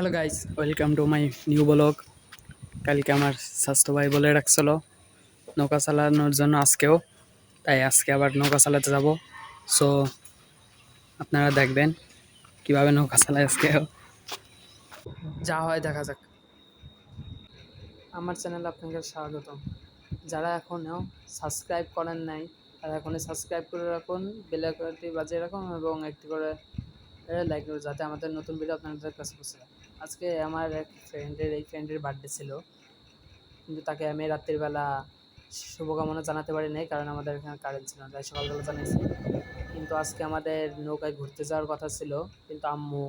Hello guys welcome to my new blog কালকে আমার স্বাস্থ্য ভাই বলে রাখছিল নৌকা চালানোর জন্য আজকেও। তাই আজকে আবার নৌকা চালাতে যাব। সো আপনারা দেখবেন কীভাবে নৌকা চালায় আজকেও যা হয় দেখা যাক। আমার চ্যানেলে আপনাকে স্বাগতম যারা এখনও সাবস্ক্রাইব করেন নাই, তারা এখনই সাবস্ক্রাইব করে রাখুন বেলাকটি বাজিয়ে রাখুন এবং একটি করে লাইক করুন যাতে আমাদের নতুন ভিডিও আপনাদের কাছে পৌঁছে যায়। আজকে আমার এক ফ্রেন্ডের এই ফ্রেন্ডের বার্থডে ছিল। কিন্তু তাকে আমি রাত্রিবেলা শুভকামনা জানাতে পারি নাই, কারণ আমাদের এখানে কারেন্ট ছিল না, তাই সকালবেলা জানিয়েছি কিন্তু আজকে আমাদের নৌকায় ঘুরতে যাওয়ার কথা ছিল, কিন্তু আম্মু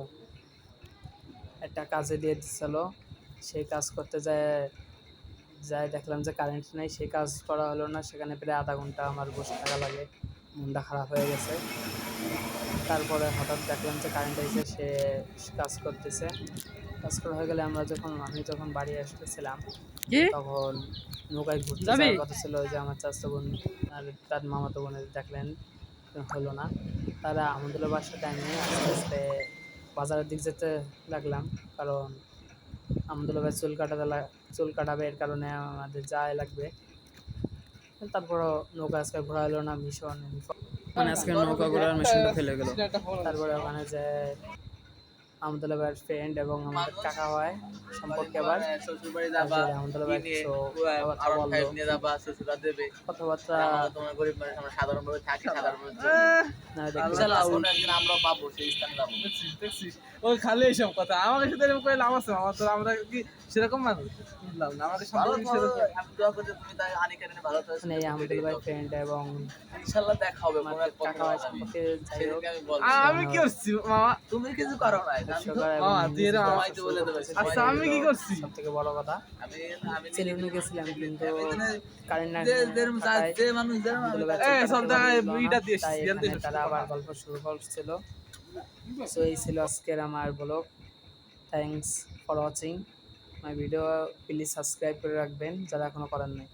একটা কাজে দিয়ে দিচ্ছিল সেই কাজ করতে যায় যাই দেখলাম যে কারেন্ট নেই সেই কাজ করা হলো না, সেখানে প্রায় আধা ঘণ্টা আমার বসে থাকা লাগে। মনটা খারাপ হয়ে গেছে। তারপরে হঠাৎ দেখলাম যে কারেন্ট এসে সে কাজ করতেছে। কাজ করা হয়ে গেলে আমরা যখন আমি যখন বাড়ি আসতেছিলাম তখন নৌকায় ঘুরতে যাওয়ার কথা ছিল যে আমার চাচাতো বোন আর তার মামাতো বোনের দেখলেন হলো না। তারা আমাদের বাসার টাইমে আস্তে আস্তে বাজারের দিক যেতে লাগলাম কারণ আমাদের ভাই চুল কাটাতে চুল কাটাবে এর কারণে আমাদের যাই লাগবে। তারপরও নৌকা আজকে ঘোরা হলো না মিশন মানে আজকে নৌকা ঘোরার মিশনটা ফেলে গেল। তারপরে ওখানে যে আমাদের ভাইয়ের ফ্রেন্ড এবং আমাদের কাকা হয় সম্পর্কে আবার। ভাই পুরা কথাবার্তা বলল। তোমার গরিব মানুষ আমরা সাধারণভাবে থাকি সাধারণভাবে চলি। না দেখি। ইনশাআল্লাহ কোনো একদিন আমরা পাবো সেই স্থানে যাব। দেখছিস দেখছিস ওই খালি এইসব কথা। আমাকে সাথে এরকম করে লাভ আছে আমার তো আমরা কি সেরকম মানুষ? বুঝলাম না আমাদের ভালো সম্পর্কে তো, সেরকম? আমি মানে কি করছি মামা? তুমি কিছু করো নাই তো আচ্ছা আমি কি করছি? সব থেকে বড় কথা। আমি আমি সেলুনে গেছিলাম কিন্তু কারেন্ট না যে যে থাকায় যে মানুষ যে আমাদের ভাই এই, সব জায়গায় ইটা দিয়ে তাই সিরিয়াল দিয়ে এখানে তারা আবার গল্প শুরু করছিল। সো এই ছিল আজকের আমার blog thanks for watching my video please subscribe করে রাখবেন যারা এখনও করেন নাই।